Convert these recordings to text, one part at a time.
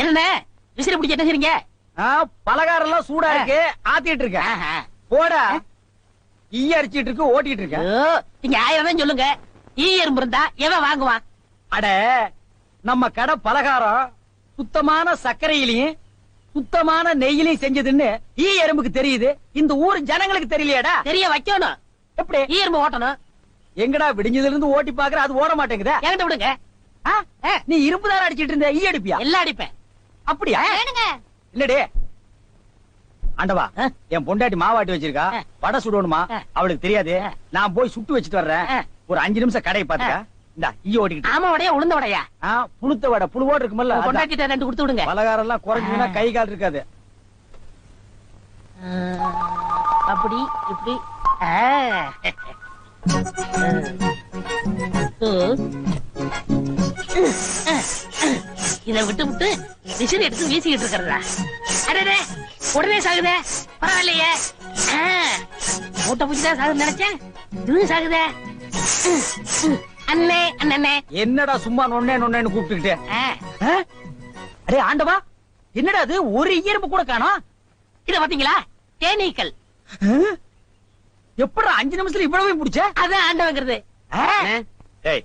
என்னண்ணே விசிறி பிடிக்க என்ன செய்றீங்க? பலகாரம் எல்லாம் சூடா இருக்கு ஆத்திட்டு இருக்கேன். போடா. ஈ அரிச்சிட்டு இருக்கு ஓட்டிட்டு இருக்கேன். ஐயோ, நீங்க ஆயிரம் தான் சொல்லுங்க. ஈ எறும்பு இருந்தா எவன் வாங்குவான்? அட நம்ம கடை பலகாரம் சுத்தமான சர்க்கரையிலையும் சுத்தமான நெய்யிலையும் செஞ்சதுன்னு ஈ எறும்புக்கு தெரியுது. இந்த ஊர் ஜனங்களுக்கு தெரியலையாடா? தெரிய வைக்கணும். எப்படி? ஈ எறும்பு ஓட்டணும். எங்கடா விடிஞ்சதுல இருந்து ஓட்டி பாக்குற அது ஓட மாட்டேங்குதா. என்கிட்ட விடுங்க. நீ இரும்பு தானே அடிச்சிட்டு இருந்த ஈ அடிப்பியா? எல்லாம் அடிப்பேன். அப்படியா? இல்லடே. ஆண்டவா. என் பொண்டாட்டி மாவாட்டி வச்சிருக்கா. வடை சுடணுமா. அவளுக்கு தெரியாது. நான் போய் சுட்டு வச்சிட்டு வர்றேன். ஒரு அஞ்சு நிமிஷம் கடையை பாத்துக்க இந்த ஈ ஓட்டிக்கிட்டு ஆமா உடைய உளுந்த உடையா ஆ, புழுத்த வடை புழுவோட இருக்குமல்ல. கொண்டாட்டிட்ட ரெண்டு கொடுத்து விடுங்க. பலகாரம் எல்லாம் குறைஞ்சுன்னா கை கால் இருக்காது. அப்படி இப்படி. ஆ. இத விட்டு விட்டு விசிறி எடுத்து வீசிக்கிட்டு இருக்கிறதா? அடடே உடனே சாகுதே பரவாயில்லையே. மூட்டை பூச்சி தான் சாகுது நினைச்சேன். இதுவும் சாகுதே. அண்ணே அண்ணனே என்னடா சும்மா நொண்ணே நொண்ணேன்னு கூப்பிட்டுக்கிட்டு? அடே ஆண்டவா என்னடா அது? ஒரு இயற்பு கூட காணோம் இத பாத்தீங்களா தேனீக்கள். எப்படா அஞ்சு நிமிஷத்துல இவ்வளவு பிடிச்ச? அதான் ஆண்டவங்கிறது. ஏய்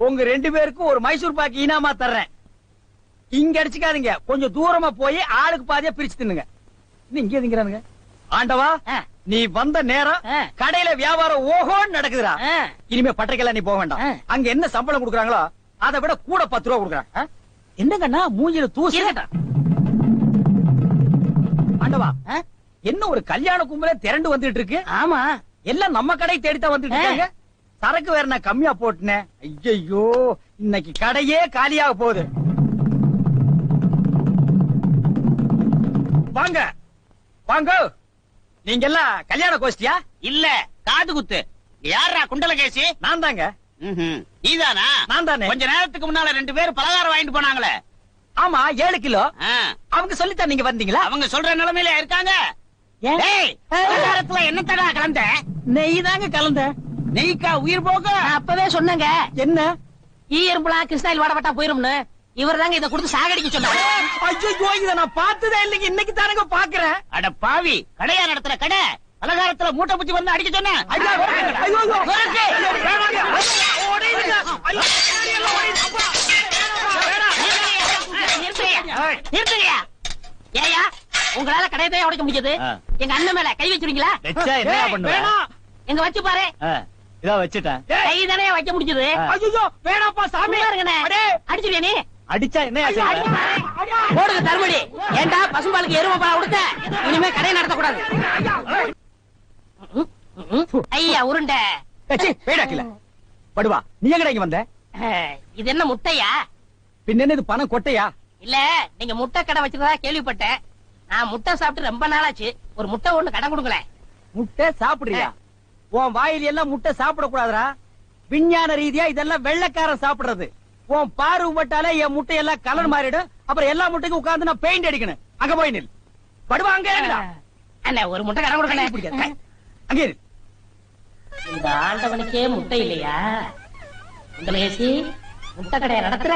உங்க ரெண்டு பேருக்கும் ஒரு மைசூர் பாக்கு இனாமா தர்றேன் இங்க அடிச்சுக்காதீங்க கொஞ்சம் தூரமா போய் ஆளுக்கு பாதியா பிரிச்சு தின்னுங்க இங்கே திங்கிறானுங்க ஆண்டவா. நீ வந்த நேரம். கடையில வியாபாரம் ஓஹோன்னு நடக்குதுடா. இனிமே பட்டைக்கெல்லாம் நீ போக வேண்டாம். அங்க என்ன சம்பளம் கொடுக்குறாங்களோ அதை விட கூட பத்து ரூபா கொடுக்குறாங்க? என்னங்கண்ணா மூஞ்சில தூசி ஆண்டவா? என்ன ஒரு கல்யாண கும்பல திரண்டு வந்துட்டு இருக்கு ஆமா எல்லாம் நம்ம கடை தேடித்தான் வந்துட்டு. இருக்காங்க சரக்கு வேற நான் கம்மியா போட்டுனேன். ஐயோ இன்னைக்கு கடையே காலியாக போகுது. வாங்க. வாங்க. நீங்க எல்லாம் கல்யாண கோஷ்டியா? இல்ல காது குத்து. யாரா குண்டலகேசி? நான் தாங்க. நீதானா? நான் தானே. கொஞ்ச நேரத்துக்கு முன்னால ரெண்டு பேரும் பலகாரம் வாங்கிட்டு போனாங்களே. ஆமா ஏழு கிலோ. அவங்க சொல்லித்தான் நீங்க வந்தீங்களா? அவங்க சொல்ற நிலைமையில இருக்காங்க. பலகாரத்துல என்னத்தடா கலந்த? நெய் தாங்க கலந்த நெய்க்கா உயிர் போக அப்பவே சொன்னேங்க என்ன ஈ எறும்புலாம் கிருஷ்ணாயில் வாடப்பட்டா போயிரும்னு இவர் தாங்க இதை கொடுத்து சாகடிக்க சொன்னாரு ஐயோ இத நான் பார்த்ததே இல்லைங்க இன்னைக்கு தானங்க பாக்குறேன் அட பாவி கடையா நடத்துற கடை பலகாரத்துல மூட்டை புத்தி வந்து அடிக்க சொன்ன ஐயோ, ஐயோ, ஐயோ. நொறுக்கு. வேணாங்க. ஓடிடுங்க. ஐயோ, எல்லாம் ஓடிடுங்க. அப்பா. நிறுத்துங்கய்யா. நிறுத்துங்கய்யா. ஏய்யா, உங்களால கடையத்தையே உடைக்க முடியாது ஆ. எங்க அண்ணன் மேல கை வச்சிருக்கீங்களா ஏய். எங்க வச்சு பாரு இதோ வச்சுட்டேன். கை தானே வைக்க முடிஞ்சது. ஐயோ, வேணாம்ப்பா சாமி. சும்மா இருங்கண்ணே. அடே. அடிச்சிருவியா நீ அடிச்சா என்ன. போடுங்க தருமடி. ஏண்டா பசும்பாலுக்கு எருமை பால் கொடுத்த? இனிமே கடையை நடத்தக்கூடாது. ஐயா உருண்டை. கீழே. படுவா. நீ எங்கடா இங்க வந்த? இது என்ன முட்டையா? பின்ன என்ன இது பணம் கொட்டையா? இல்ல நீங்க முட்டை கடை வச்சிருந்தா கேள்விப்பட்டேன். நான் முட்டை சாப்பிட்டு ரொம்ப நாளாச்சு. ஒரு முட்டை ஒண்ணு கடன் கொடுங்களேன் முட்டை சாப்பிடுறியா? உன் வாயில் எல்லாம் முட்டை சாப்பிட கூடாதுடா விஞ்ஞான ரீதியா இதெல்லாம் வெள்ளைக்காரன் சாப்பிடுறது. உன் பார்வை பட்டாலே என் முட்டை எல்லாம் கலர் மாறிடும். அப்புறம் எல்லா முட்டைக்கும் உட்கார்ந்து நான் பெயிண்ட் அடிக்கணும். அங்க போய் நில். படுவா அங்க. அண்ணே ஒரு முட்டை கடன். கொடுக்கணும் அங்க இரு. இந்த ஆண்டவனுக்கே முட்டை இல்லையா? உங்களேசி முட்டை கடையை நடத்துற.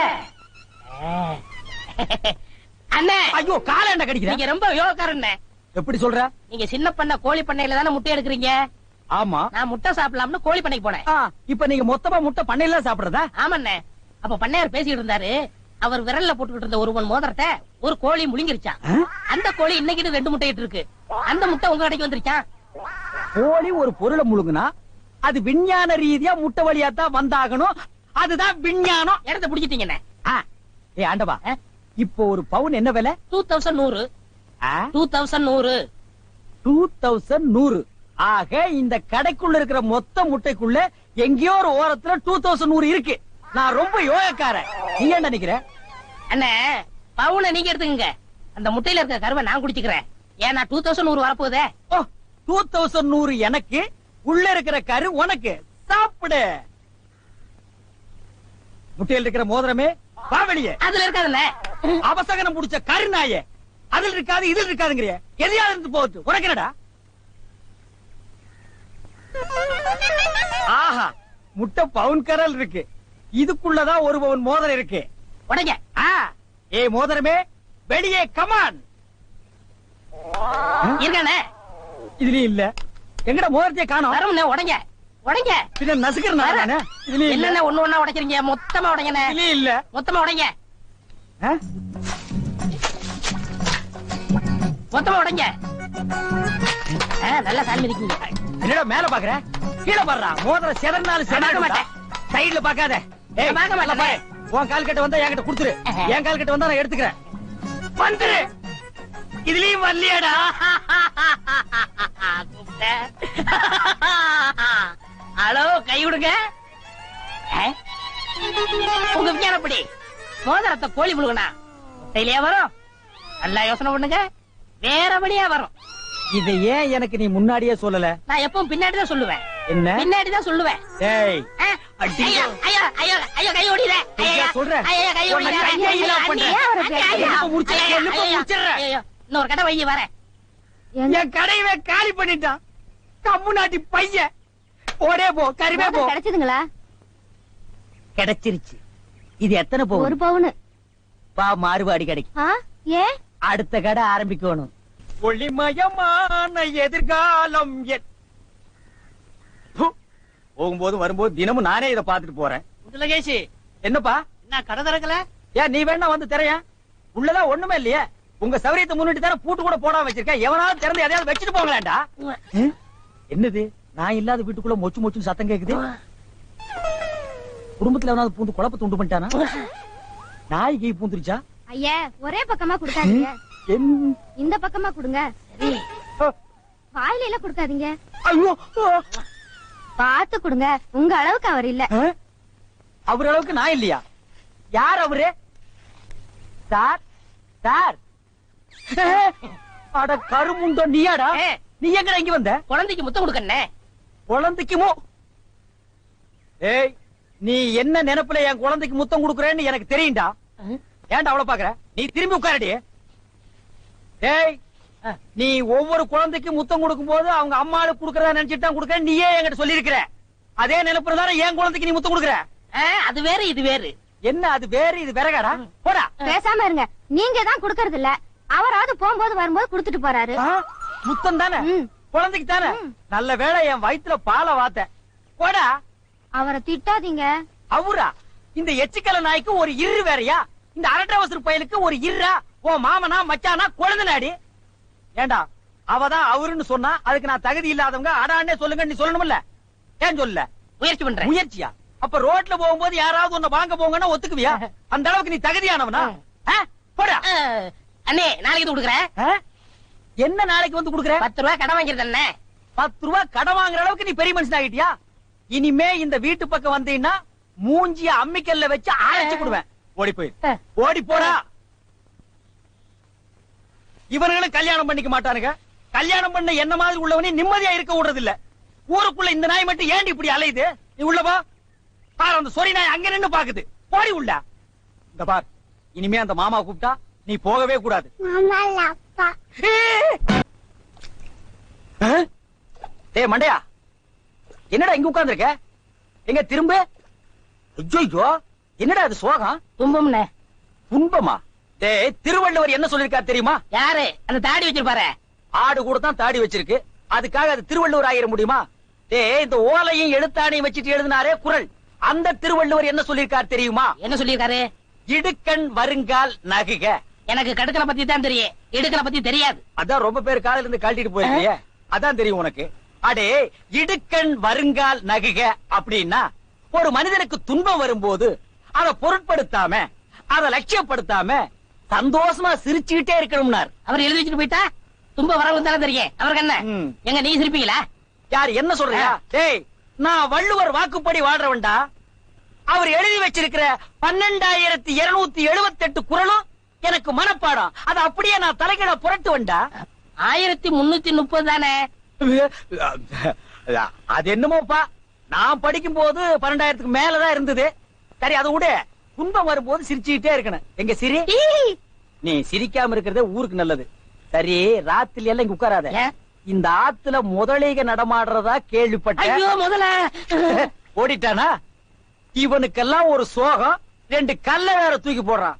அண்ணே. ஐயோ காலாண்ட கடிக்கிற? நீங்க ரொம்ப யோகக்காரண்ணே. எப்படி சொல்ற? நீங்க சின்ன பண்ண கோழி பண்ணையில தானே முட்டை எடுக்கிறீங்க? ஆமா. நான் முட்டை சாப்பிடலாம்னு கோழி பண்ணைக்கு போனேன். இப்ப நீங்க மொத்தமா முட்டை பண்ணையில சாப்பிடுறதா? ஆமாண்ணே. அப்ப பண்ணையார் பேசிட்டு இருந்தாரு. அவர் விரல்ல போட்டுக்கிட்டு இருந்த ஒருவன் மோதிரத்தை ஒரு கோழி முழுங்கிருச்சான். ஆ? அந்த கோழி இன்னைக்கு ரெண்டு முட்டையிட்டு இருக்கு. அந்த முட்டை உங்க கடைக்கு வந்துருச்சான் கோழி ஒரு பொருளை முழுங்குனா அது விஞ்ஞான ரீதியா முட்டை வழியா தான் வந்தாகணும். அதுதான் விஞ்ஞானம். இடத்த பிடிச்சிட்டீங்கண்ணே. ஏ ஆண்டவா? இப்போ ஒரு பவுன் என்ன விலை? டூ தௌசண்ட் நூறு. டூ தௌசண்ட் நூறு. டூ தௌசண்ட் நூறு. ஆக இந்த கடைக்குள்ள இருக்கிற மொத்த முட்டைக்குள்ள எங்கேயோ ஒரு ஓரத்துல டூ தௌசண்ட் நூறு இருக்கு. நான் ரொம்ப யோகக்காரன். நீ என்ன நினைக்கிற? அண்ணே பவுனை நீங்க எடுத்துக்கங்க. அந்த முட்டையில இருக்க கருவை நான் குடிச்சுக்கிறேன். ஏன்னா டூ தௌசண்ட் நூறு வரப்போகுதே. ஓ டூ தௌசண்ட் நூறு எனக்கு உள்ள இருக்கிற கரு உனக்கு. சாப்பிடு. முட்டையில் இருக்கிற மோதிரமே வா வெளியே. அதுல இருக்காதுண்ணே. அவசகனம் முடிச்ச கருநாயே. அதில் இருக்காது இதில் இருக்காதுங்கிறிய. எதையாவது இருந்து போகுது உனக்கு என்னடா? ஆஹா முட்டை பவுன் கரல் இருக்கு. இதுக்குள்ளதான் ஒரு பவுன் மோதிரம் இருக்கு. உடைங்க. ஆ ஏ மோதிரமே வெளியே கமான் இருக்கானே இதுலயும் இல்ல. எங்கட மோதிரத்தையே காணோம். வரமுண்ணே உடைங்க. உடைங்க. பின்ன நசுக்கிறேன் இதுலயும் இல்ல. ஒண்ணு ஒண்ணா உடைக்கிறீங்க. மொத்தமா உடைங்கண்ணே. இதுலயும் இல்ல. மொத்தமா உடைங்க? மொத்தமா உடைங்க. நல்லா சாமி இருக்கீங்க. என்னடா மேல பாக்குற? கீழே பாடுறா. மோதிரம் செதறினாலும் செதற மாட்டேன். சைடுல பாக்காத. உன் கால் கட்ட வந்தா என்கிட்ட கொடுத்துரு. என் கால் கட்ட வந்தா நான் எடுத்துக்கிறேன். வந்துரு. இதுலயும் வரலையாடா. ஹலோ கை விடுங்க? உங்க விஞ்ஞானப்படி மோதிரத்தை கோழி முழுகனா? வரும்? நல்லா யோசனை பண்ணுங்க. வேற வழியா வரும். இதை ஏன் எனக்கு நீ முன்னாடியே சொல்லல. நான் எப்பவும் பின்னாடி தான் சொல்லுவேன். என்ன? பின்னாடி தான் சொல்லுவேன்? அடி. ஐயோ ஐயோ ஐயோ ஐயோ கை ஓடிற ஐயா, சொல்றேன். ஐயோ கை ஓடிற. இன்னொரு கடை வைய வரேன். என் கடையவே காலி பண்ணிட்டான். கம்மு நாட்டி பையன். ஓடே போ கருவே போ. கிடைச்சதுங்களா? கிடைச்சிருச்சு. இது எத்தனை ஒரு போகும் பவுனு. பா மாறுபாடி கிடைக்கும். ஆ? ஏன்? அடுத்த கடை ஆரம்பிக்கணும். ஒளிமயமான எதிர்காலம். போகும்போது வரும்போது தினமும் நானே இதை பாத்துட்டு போறேன். முத்துலகேஷ் என்னப்பா? என்ன கடை திறக்கல? ஏன் நீ வேணா வந்து திரையன் உள்ளதான் ஒண்ணுமே இல்லையே. உங்க சௌரியத்தை முன்னிட்டு தானே பூட்டு கூட போடாம வச்சிருக்கேன். எவனாவது திறந்து எதையாவது வச்சுட்டு போங்களேன்டா? என்னது? நான் இல்லாத வீட்டுக்குள்ள மொச்சு மொச்சுன்னு சத்தம் கேக்குது? குடும்பத்துல எவனாவது பூந்து குழப்பத்தை உண்டு பண்ணிட்டானா? நாய் கீ பூந்துருச்சா? ஐயா ஒரே பக்கமா கொடுக்காதீங்க. என்- இந்த பக்கமா கொடுங்க. வாயில எல்லாம் கொடுக்காதீங்க. ஐயோ ஆ, பார்த்து கொடுங்க. உங்க அளவுக்கு அவர் இல்ல? அவர் அளவுக்கு நான் இல்லையா? யார் அவரு? Sir sir. அட கருமுண்டோ நீயாடா. நீ எங்கடா இங்க வந்த? குழந்தைக்கு முத்தம் கொடுக்கண்ணே. குழந்தைக்குமோ ஏய் நீ என்ன நினைப்புல என் குழந்தைக்கு முத்தம் கொடுக்கறேன்னு எனக்கு தெரியும்டா. ஏன்டா அவ்வளவு பாக்குற நீ திரும்பி உட்காரடி. ஏய் நீ ஒவ்வொரு குழந்தைக்கும் முத்தம் கொடுக்கும் போது அவங்க அம்மாளுக்கு கொடுக்கறதா நினைச்சிட்டு தான் கொடுக்கற நீயே என்கிட்ட சொல்லியிருக்கிற. அதே நினைப்புல தானே என் குழந்தைக்கு நீ முத்தம் கொடுக்கற. அது வேற இது வேறு. என்ன அது வேறு இது விறகாடா? போடா. பேசாம இருங்க. நீங்க தான் கொடுக்கறது இல்ல அவராவது போகும்போது வரும்போது கொடுத்துட்டு போறாரு. முத்தம் தானே. குழந்தைக்கு தானே? நல்ல வேளை என் வயித்துல பாலை வாத்த போடா. அவரை திட்டாதீங்க. அவரா இந்த எச்சிக்கல நாய்க்கு ஒரு இரு வேறயா? இந்த அரட்டவசர் பயலுக்கு ஒரு இருரா ஓ மாமனா மச்சானா குழந்தை நாடி ஏண்டா அவதான் அவருன்னு சொன்னா அதுக்கு நான் தகுதி இல்லாதவங்க அடான்னே சொல்லுங்க நீ சொல்லணும்ல ஏன் சொல்லல? முயற்சி பண்றேன். முயற்சியா? அப்ப ரோட்ல போகும்போது யாராவது உன்னை வாங்க போங்கன்னா ஒத்துக்குவியா? அந்த அளவுக்கு நீ தகுதியானவனா? போடா. அண்ணே நாளைக்கு கொடுக்குறேன்? என்ன நாளைக்கு வந்து குடுக்குற? பத்து ரூபாய் கடன் அண்ணே. பத்து ரூபாய் கடன் வாங்குற அளவுக்கு நீ பெரிய மனுஷன் ஆகிட்டியா இனிமே இந்த வீட்டு பக்கம் வந்தீங்கன்னா மூஞ்சிய அம்மிக்கல்ல வச்சு அரைச்சு கொடுவேன். ஓடி போய் ஓடி போடா. இவர்களும் கல்யாணம் பண்ணிக்க மாட்டானுங்க. கல்யாணம் பண்ண என்ன மாதிரி உள்ளவனே நிம்மதியா இருக்க விடுறது இல்ல ஊருக்குள்ள இந்த நாய் மட்டும் ஏண்டி இப்படி அலையுது? நீ உள்ள வா பாரு அந்த சொறி நாய் அங்க நின்னு பாக்குது. போடி உள்ள. இந்த பார். இனிமே அந்த மாமா கூப்பிட்டா நீ போகவே கூடாது? டேய் மண்டையா. என்னடா இங்க உட்கார்ந்திருக்க? எங்க திரும்ப? ஐயோ என்னடா அது சோகம்? துன்பம்ண்ணே துன்பமா? டேய் திருவள்ளுவர் என்ன சொல்லிருக்காரு தெரியுமா? யாரு? அந்த தாடி வச்சிருப்பாரு. ஆடு கூட தான் தாடி வச்சிருக்கு. அதுக்காக அது திருவள்ளுவர் ஆகிட முடியுமா? டேய் இந்த ஓலையும் எழுத்தாணையும் வச்சுட்டு எழுதினாரே குரல். அந்த திருவள்ளுவர் என்ன சொல்லிருக்காரு தெரியுமா? என்ன சொல்லியிருக்காரு இடுக்கண் வருங்கால் நகுக. எனக்கு கடுக்கனை பத்தி தான் தெரியும். இடுக்கனை பத்தி தெரியாது. அதான் ரொம்ப பேர் காலையில இருந்து கழட்டிட்டு போயிருக்கிய அதான் தெரியும் உனக்கு. அடே இடுக்கண் வருங்கால் நகுக அப்படின்னா ஒரு மனிதனுக்கு துன்பம் வரும்போது அதை பொருட்படுத்தாம அதை லட்சியப்படுத்தாம சந்தோஷமா சிரிச்சுக்கிட்டே இருக்கணும்னார். அவர் எழுதி வச்சுட்டு போயிட்டா? துன்ப வரவு தானே தெரியும். அவருக்கு என்ன. எங்க நீ சிரிப்பீங்களா? யார் என்ன சொல்றியா? டேய் நான் வள்ளுவர் வாக்குப்படி வாழ்றவன்டா. அவர் எழுதி வச்சிருக்கிற பன்னெண்டாயிரத்தி இருநூத்தி எழுபத்தி எட்டு குரலும் எனக்கு மனப்பாடம். அதை அப்படியே நான் தலைகீழ புரட்டு வந்தா ஆயிரத்தி முன்னூத்தி முப்பது தானே? அது என்னமோப்பா? நான் படிக்கும் போது பன்னெண்டாயிரத்துக்கு மேலதான் இருந்தது. சரி அதை விட. துன்பம் வரும்போது சிரிச்சுக்கிட்டே இருக்கணும். எங்க சிரி? நீ சிரிக்காம இருக்கிறதே ஊருக்கு நல்லது. சரி ராத்திரி எல்லாம் இங்க உட்காராத? இந்த ஆத்துல முதலைக நடமாடுறதா கேள்விப்பட்டேன் ஐயோ முதல்ல ஓடிட்டானா? இவனுக்கெல்லாம் ஒரு சோகம் ரெண்டு கல்ல வேற தூக்கி போடுறான்.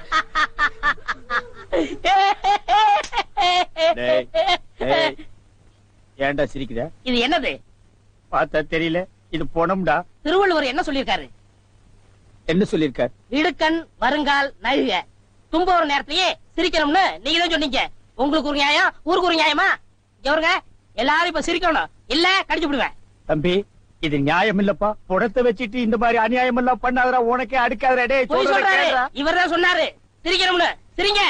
ஏன்டா சிரிக்கிற? இது என்னது? பார்த்தா தெரியல. இது பொணம்டா. திருவள்ளுவர் என்ன சொல்லிருக்காரு என்ன சொல்லிருக்கார் இடுக்கண் வருங்கால் நழுக. தும்ப ஒரு நேரத்திலேயே சிரிக்கணும்னு நீங்க தான் சொன்னீங்க. உங்களுக்கு ஒரு நியாயம் ஊருக்கு ஒரு நியாயமா? எவருங்க எல்லாரும் இப்ப சிரிக்கணும். இல்ல கடிச்சு விடுவேன். தம்பி இது நியாயம் இல்லப்பா. புடத்தை வச்சிட்டு இந்த மாதிரி அநியாயம் எல்லாம் பண்ணாதடா உனக்கே அடுக்காதடா. டேய் சொல்றாரு. கேளுடா. இவர் தான் சொன்னாரு. சிரிக்கணும்னு. சிரிங்க.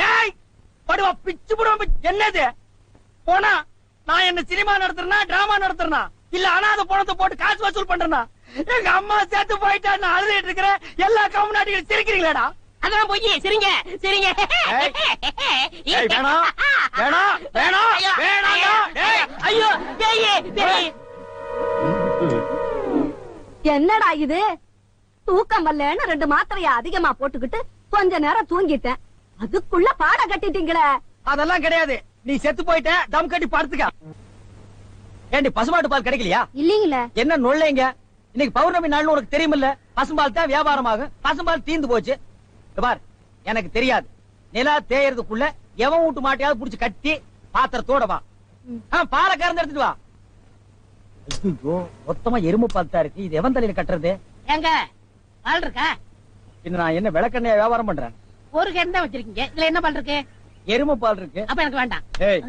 டேய். படுவா, பிச்சு. என்னது? போனா நான் என்ன சினிமா நடத்துறேனா டிராமா நடத்துறேனா? இல்ல அனாத பணத்தை போட்டு காசு வசூல் பண்றேனா? எங்க அம்மா சேர்த்து போயிட்டா நான் அழுதுட்டு இருக்கிறேன். எல்லா கம்நாட்டிகளும் சிரிக்கிறீங்களாடா? அதான் போய் சிரிங்க சிரிங்க. வேணாம், வேணாம், என்னடா இது? தூக்கம் வரலன்னு ரெண்டு மாத்திரைய அதிகமா போட்டுக்கிட்டு கொஞ்ச நேரம் தூங்கிட்டேன். அதுக்குள்ள பாட கட்டிட்டீங்களே. அதெல்லாம் கிடையாது. நீ செத்து போயிட்ட தம் கட்டி படுத்துக்க. ஏண்டி பசுமாட்டு பால் கிடைக்கலையா? இல்லீங்களே. என்ன நொல்லைங்க? இன்னைக்கு பௌர்ணமி நாள்னு உனக்கு தெரியுமில்ல? பசும்பால் தான் வியாபாரம் ஆகும் பசும்பால் தீந்து போச்சு. பார் எனக்கு தெரியாது. நிலா தேயறதுக்குள்ள எவன் வீட்டு மாட்டையாவது புடிச்சு கட்டி பாத்திரத்தோட வா. பாலை கறந்து எடுத்துட்டு வா. ஐயோ மொத்தமா எறும்பு பால் தான் இருக்கு. இது எவன் தலையில கட்டுறது? ஏங்க பால் இருக்கா? இன்னும் நான் என்ன விளக்கெண்ணெய வியாபாரம் பண்றேன்? ஒரு கேன் தான் வச்சிருக்கீங்க. இதுல என்ன பால் இருக்கு? எருமை பால் இருக்கு. அப்ப எனக்கு வேண்டாம். ஏய்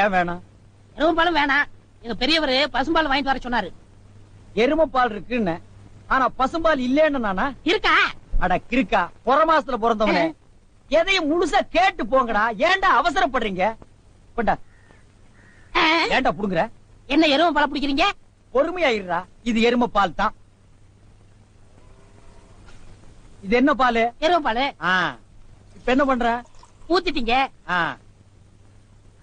ஏன் வேணாம்? எருவும் பாலும் வேணாம். எங்க பெரியவர் பசும்பால் வாங்கிட்டு வர சொன்னாரு. எருமை பால் இருக்குன்னு. ஆனா பசும்பால் இல்லேன்னு நானா? இருக்கா? அட கிறுக்கா. புற மாசத்துல பிறந்தவனே. எதையும் முழுசா கேட்டு போங்கடா. ஏன்டா அவசரப்படுறீங்க? ஏன்டா புடுங்குற? என்ன எருவும் பால் பிடிக்கிறீங்க? பொறுமையா இருடா இது எருமை பால் தான் இது என்ன பால்? எருவும் பால். இப்ப என்ன பண்ற? ஊத்திட்டீங்க. ஆ,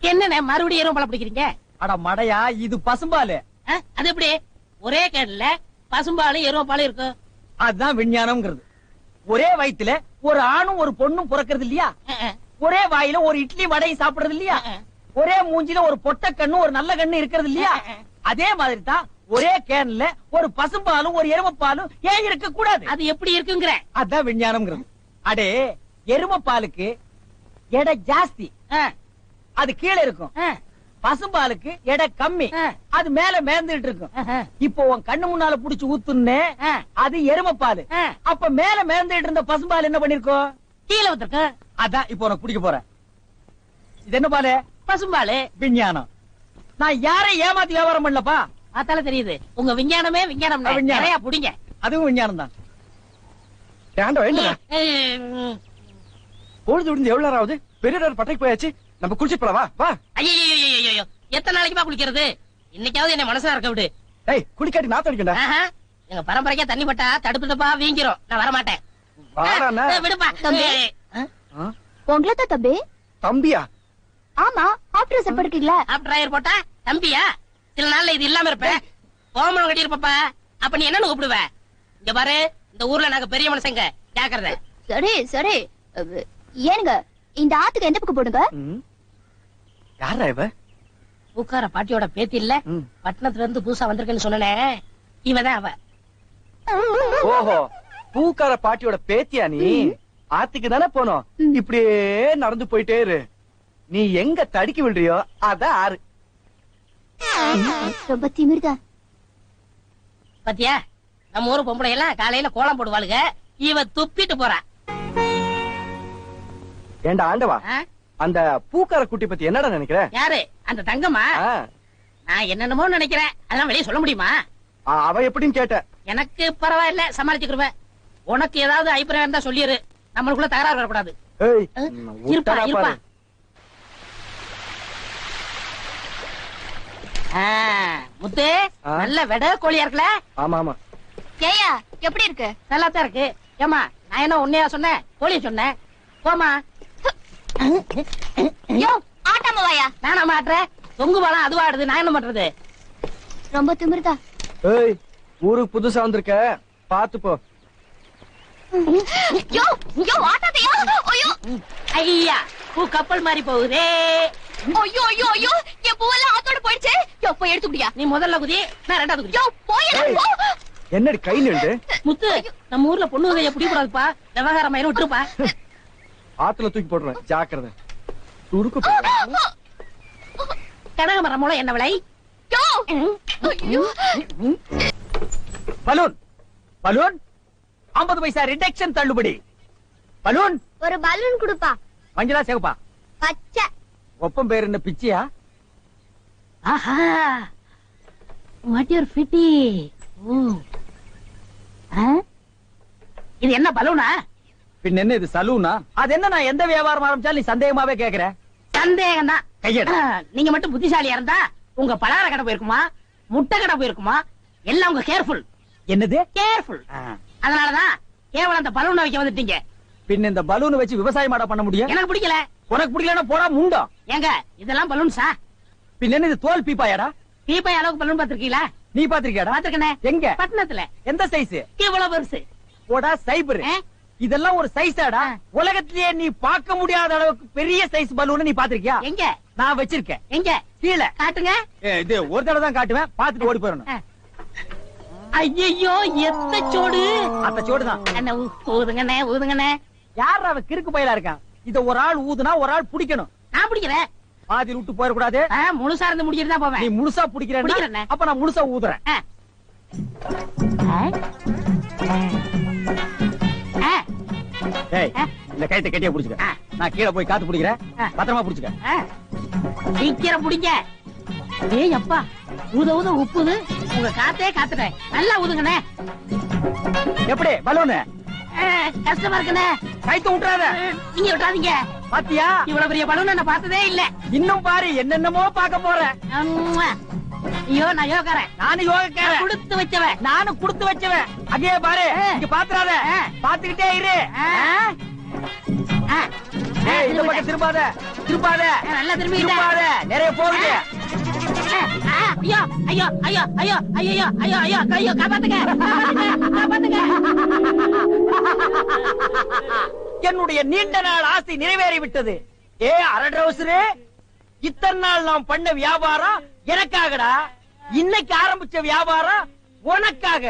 என்னண்ணே மறுபடியும் எருவும் பால் பிடிக்கிறீங்க? அட மடையா இது பசும்பால். அது எப்படி? ஒரே கேன்ல பசும்பாலும் எருவும் பாலும் இருக்கு. அதுதான் விஞ்ஞானம்ங்கிறது. ஒரே வயித்துல ஒரு ஆணும் ஒரு பொண்ணும் பிறக்கிறது இல்லையா? ஒரே வாயில ஒரு இட்லி வடையும் சாப்பிடுறது இல்லையா. ஒரே மூஞ்சில ஒரு பொட்ட கண்ணு ஒரு நல்ல கண்ணு இருக்கிறது இல்லையா? அதே மாதிரி தான் ஒரே கேன்ல ஒரு பசும்பாலும் ஒரு எருமைப்பாலும் ஏன் இருக்க கூடாது அது எப்படி இருக்குங்கிற? அதான் விஞ்ஞானம்ங்கிறது. அடே எருமைப்பாலுக்கு எடை ஜாஸ்தி. அது கீழே இருக்கும். பசும்பாலுக்கு எடை கம்மி. அது மேல மேந்துட்டு இருக்கும். இப்போ உன் கண்ணு முன்னால புடிச்சு ஊத்துனே அது எருமைப்பாலு. அப்ப மேல மேந்துட்டு இருந்த பசும்பால் என்ன பண்ணிருக்கோம்? கீழே ஊத்திருக்கு அதான் இப்போ உனக்கு குடிக்க போறேன். இது என்ன பாலு? பசும்பாலு விஞ்ஞானம். நான் யாரையும் ஏமாத்தி வியாபாரம் பண்ணலப்பா? பார்த்தாலே தெரியுது. உங்க விஞ்ஞானமே விஞ்ஞானம் விஞ்ஞானம். நிறைய புடிங்க. அதுவும் விஞ்ஞானம் தான். ஏண்டா ம், பொழுது விடுந்து எவ்வளவு நேரம் ஆகுது? பெரிய நேரம் பட்டைக்கு போயாச்சு. நம்ம குளிச்சிட்டு போலாம். வா வா. ஐயையையையையோ, எத்தனை நாளைக்குமா குளிக்கிறது? இன்னைக்காவது என்ன மனசுல இருக்க விடு. ஏய் குளிக்காட்டி நாத்த அடிக்கண்டா? ஆஹா, எங்க பரம்பரைக்கா தண்ணி பட்டா தடுப்பு தப்பா வீங்கிரும். நான் வரமாட்டேன். வாடாண்ணா. ஆ, விடுப்பா. தம்பி. ஆ, உங்களை தான் தம்பி? தம்பியா? ஆமா ஆபரேஷன் படுக்கீங்களா ஆஃப்டர் ஆயர் போட்டா தம்பியா? சில நாள்ல இது இல்லாம இருப்ப. கோமணம் கட்டி இருப்பப்பா அப்ப நீ என்னன்னு கூப்பிடுவ? இங்க பாரு இந்த ஊர்ல நாங்க பெரிய மனுஷங்க. ஜாக்கிரதை சரி சரி. ஏனுங்க இந்த ஆத்துக்கு எந்த பக்கம் போடுங்க? யாரா இவ? பூக்கார பாட்டியோட பேத்தி இல்ல. பட்டணத்துல இருந்து புதுசா வந்திருக்கேன்னு சொன்னனே. இவதான் அவ. ஓஹோ பூக்கார பாட்டியோட பேத்தியா நீ? ஆத்துக்கு தானே போனோம். இப்படியே நடந்து போயிட்டே இரு. நீ எங்க தடுக்கி விடுறியோ அதான் ஆறு. ரொம்ப திமிர்தா பாத்தியா? நம்ம ஊரு பொம்பளை எல்லாம் காலையில கோலம் போடுவாளுங்க இவ துப்பிட்டு போறா. ஏண்டா ஆண்டவா? ஆ? அந்த பூக்கார குட்டி பத்தி என்னடா நினைக்கிற? யாரு? அந்த தங்கம்மா? ஆ, நான் என்னென்னமோ நினைக்கிறேன். அதெல்லாம் வெளியே சொல்ல முடியுமா? ஆ, அவ எப்படின்னு கேட்ட. எனக்கு பரவாயில்ல சமாளிச்சுக்கிருவேன் உனக்கு ஏதாவது அபிப்பிராயம் இருந்தா சொல்லிரு. நம்மளுக்குள்ள தகராறு வரக்கூடாது. ஏய் இருப்பா இருப்பா. பாரு. முத்து? நல்ல வெட கோழியா இருக்குல்ல? ஆமா ஆமா ஏயா எப்படி இருக்கு? நல்லா தான் இருக்கு. ஏமா நான் என்ன உன்னையா சொன்னேன்? கோழிய சொன்னேன். போமா யோ ஆட்டாம வாயா. நானா மாட்டுறேன்? தொங்கு பாலம் அதுவா ஆடுது. நான் என்ன பண்றது ரொம்ப திமிர்தா. ஏய் ஊருக்கு புதுசா வந்திருக்க. பாத்து போ யோ யோ ஆட்டாதையா ஐயோ. ஐயா. பூ கப்பல் மாதிரி போகுதே. ஐயோ ஐயோ ஐயோ என் பூவெல்லாம் ஆத்தோட போயிடுச்சு. யோ போய் எடுத்துக்கிட்டியா நீ முதல்ல குதி நான் ரெண்டாவது குதி. யோ போயடா. போ என்னடி கை நின்று முத்து நம்ம ஊர்ல பொண்ணு கைய பிடிக்கூடாதுப்பா. விவகாரம் ஆயிரும் விட்டுருப்பா. ஆத்துல தூக்கி போடுறேன் ஜாக்கிரதை. துருக்கு. கனகமரம் மூலம் என்ன விலை? பலூன். பலூன்? 50 பைசா ரிடக்ஷன் தள்ளுபடி. பலூன்? ஒரு பலூன் கொடுப்பா. மஞ்சளா சிவப்பா? பச்சை. ஒப்பம் பேர் என்ன பிச்சியா? ஆஹா. What your fifty oh? இது என்ன பலூனா? பின்ன என்ன இது சலூனா? அது என்ன நான் எந்த வியாபாரம் ஆரம்பிச்சாலும் நீ சந்தேகமாவே கேக்குற? சந்தேகம் தான் கையெடு நீங்க மட்டும் புத்திசாலியா இருந்தா உங்க பலகார கடை போயிருக்குமா? முட்டை கடை போயிருக்குமா? எல்லாம் உங்க கேர்ஃபுல் என்னது? கேர்ஃபுல் அதனாலதான் கேவலம் அந்த பலூனை வைக்க வந்துட்டீங்க. பின்ன இந்த பலூன் வச்சு விவசாயம் மாட பண்ண முடியும்? எனக்கு பிடிக்கல. உனக்கு பிடிக்கலன்னா போடா முண்டம் ஏங்க இதெல்லாம் பலூன்ஸா பின்ன என்ன இது தோல் பீப்பாயாடா? தீபாய் அளவுக்கு பலூன் பாத்திருக்கீங்களா நீ பாத்திருக்கியாடா பாத்திருக்கனே எங்க? பட்டணத்துல. எந்த சைஸ் இவ்வளவு பெருசு. போடா சைபர்? இதெல்லாம் ஒரு சைஸாடா உலகத்திலேயே நீ பார்க்க முடியாத அளவுக்கு பெரிய சைஸ் பலூன் நீ பாத்திருக்கியா எங்க? நான் வச்சிருக்கேன். எங்க? கீழே. காட்டுங்க. இது ஒரு தடவை தான் காட்டுவேன். பாத்துட்டு ஓடி போயிடணும். ஐயோ எத்த சோடு. அந்த சோடுதான். அண்ணே ஊ- ஊதுங்கண்ணே ஊதுங்கண்ணே. யார் அவ கிறுக்கு பயிலா இருக்கான்? இத ஒரு ஆள் ஊதுனா ஒரு ஆள் பிடிக்கணும். நான் பிடிக்கிறேன். பாதி விட்டு போயிடக்கூடாது. முழுசா இருந்து முடிச்சிட்டு தான் நீ போவேன் முழுசா பிடிக்கிறேன்னா பிடிக்கிறேனே. அப்ப நான் முழுசா ஊதுறேன். இந்த கைத்தை கட்டியா புடிச்சுக்க. நான் கீழே போய் காத்து பிடிக்கிறேன். பத்திரமா புடிச்சுக்க. ஆ. சீக்கிரம் பிடிங்க. ஏய் அப்பா ஊத ஊத உப்புது. உங்க காத்தே காத்துட்டேன். நல்லா ஊதுங்கண்ணே. எப்படி? பலூனு? கஷ்டமா இருக்குண்ணே. கைத்த விட்டுறாத நீங்க விட்டாதீங்க பாத்தியா? இவ்வளவு பெரிய பலூன் நான் பார்த்ததே இல்ல. இன்னும் பாரு என்னென்னமோ பார்க்க போறேன். ஐயோ நான் யோகாரன். நானும் யோகக்காரன். கொடுத்து வச்சவன். நானும் கொடுத்து வச்சவன். அதே பாரு. இங்க பாத்துறாத. பாத்துக்கிட்டே இரு. இந்த பக்கம் திரும்பாத. நல்லா திரும்பிட்டேன். திரும்பாத. நிறைய போகுது. ஐயோ ஐயோ ஐயோ ஐயோ ஐயோ ஐயோ ஐயோ ஐயோ காப்பாத்துங்க காப்பாத்துங்க, என்னுடைய நீண்ட நாள் ஆசை நிறைவேறி விட்டது ஏ அரட்ரவுசரு இத்தனை நாள் நாம் பண்ண வியாபாரம் எனக்காகடா? இன்னைக்கு ஆரம்பிச்ச வியாபாரம் உனக்காக.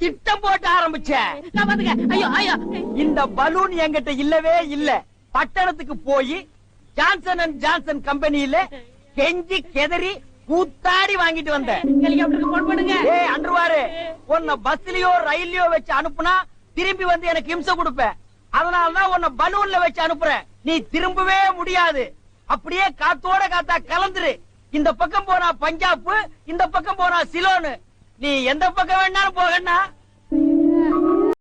திட்டம் போட்டு ஆரம்பிச்சேன் ஐயோ ஐயோ. இந்த பலூன் என்கிட்ட இல்லவே இல்ல. பட்டணத்துக்கு போய் ஜான்சன் அண்ட் ஜான்சன் கம்பெனியில கெஞ்சி கெதறி கூத்தாடி வாங்கிட்டு வந்தேன் அன்றுவாரு உன்னை பஸ்லயோ ரயில்லயோ வச்சு அனுப்புனா திரும்பி வந்து எனக்கு இம்சை கொடுப்ப. அதனாலதான் உன்னை பலூன்ல வச்சு அனுப்புறேன் நீ திரும்பவே முடியாது. அப்படியே காத்தோட காத்தா கலந்துரு. இந்த பக்கம் போனா பஞ்சாப் இந்த பக்கம் போனா சிலோனு. நீ எந்த பக்கம் வேணாலும் போகண்ணா.